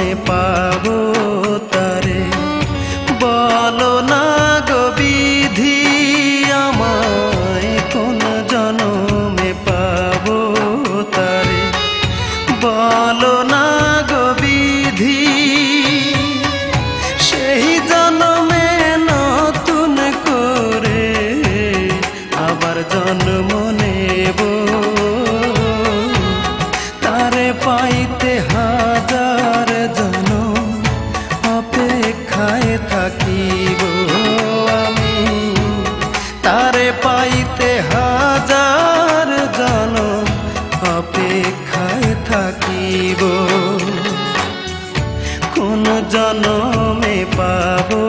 জনমে পাবো তারে। বলো না গো বিধি, আমায় কোন জনমে পাবো তারে। বলো না গো বিধি, সেই জনমে নতুন করে আবার জন্ম নেব। তারে পাইতে হাজার তারে পাইতে হাজার জন অপেক্ষায় থাকিব। কোন জনমে পাবো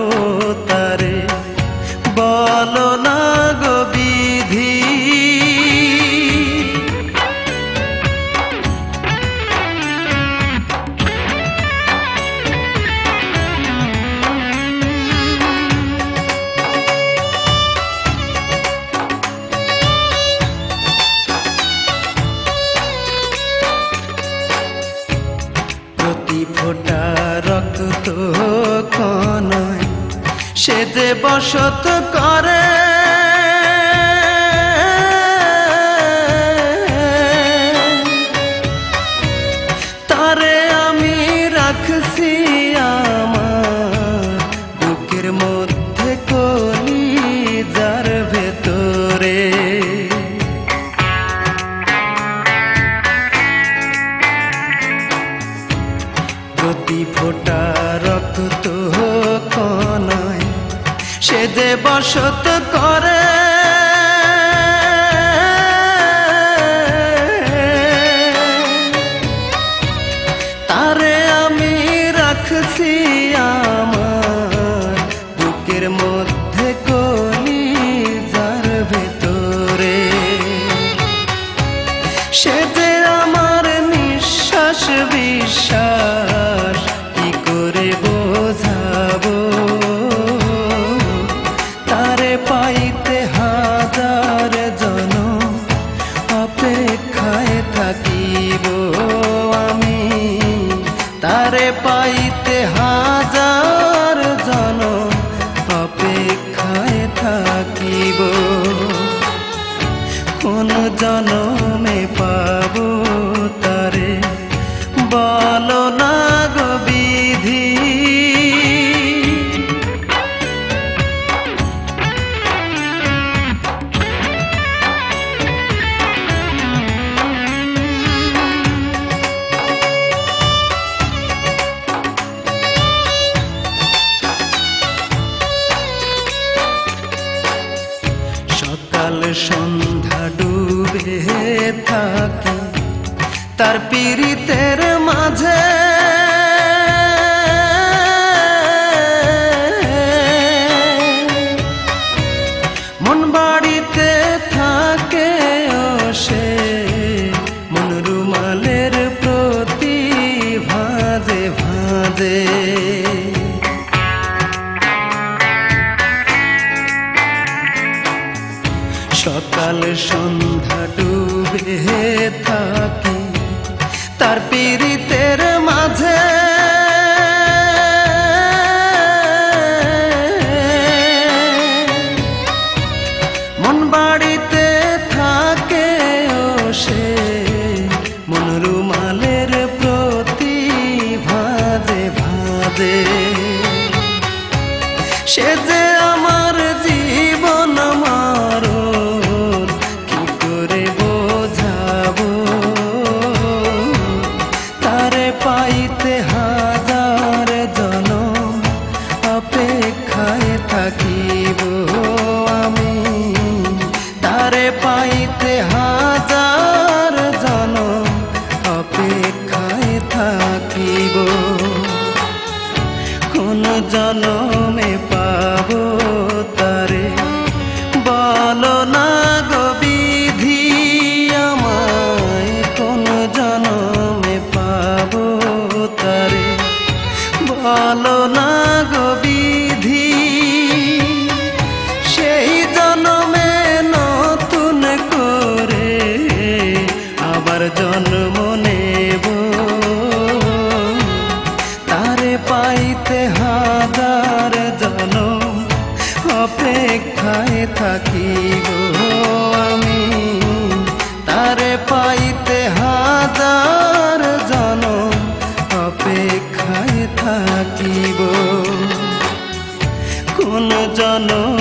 সে যে বসত করে। তারে আমি রাখছি আমার বুকের মধ্যে। বসত করে। তারে আমি রাখছি আমার বুকের মধ্যে কলি যার ভেতরে। সে যে আমার নিঃশ্বাস বিশ্বাস সন্ধ্যা ডুবে থাকি, তার পীড়িতের মাঝে। মন বাড়িতে থাকে সে মন রুমালের প্রতি ভাজে ভাজে। সকাল সন্ধ্যা ডুবে থাকি, তার পীড়িতের মাঝে। মন বাড়িতে থাকে ও সে, মন রুমালের প্রতি ভাজে ভাজে। সে যে বলো না গো বিধি, আমায় কোন জনমে পাব তারে? বলো না গো সেই জনমে নতুন করে আবার জন্ম নেব। তারে পাইতে হাজার জনম অপেক্ষায় থাকি। তারে পাইতে হাজার জনম অপেক্ষায় থাকিব। কোন জনমে